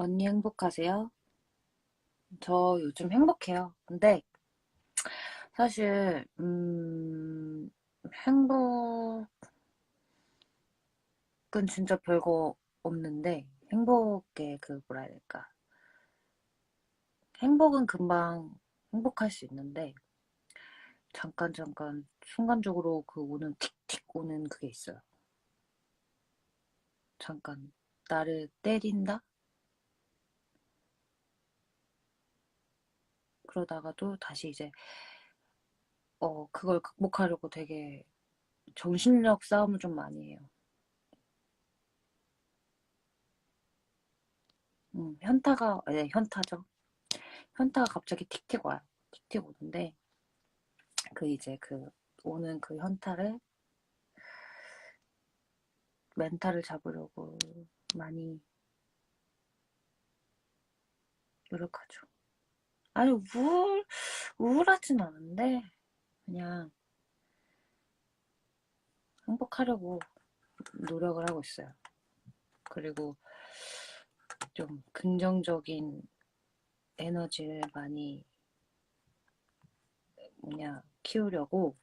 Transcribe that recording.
언니 행복하세요? 저 요즘 행복해요. 근데 사실 음, 행복은 진짜 별거 없는데 행복의 그 뭐라 해야 될까? 행복은 금방 행복할 수 있는데 잠깐 잠깐 순간적으로 그 오는 틱틱 오는 그게 있어요. 잠깐 나를 때린다? 그러다가도 다시 이제 어 그걸 극복하려고 되게 정신력 싸움을 좀 많이 해요. 음, 현타가 네, 현타죠. 현타가 갑자기 틱틱 와요. 틱틱 오는데 그 이제 그 오는 그 현타를 멘탈을 잡으려고 많이 노력하죠. 아니 우울 우울하진 않은데 그냥 행복하려고 노력을 하고 있어요. 그리고 좀 긍정적인 에너지를 많이 뭐냐 키우려고.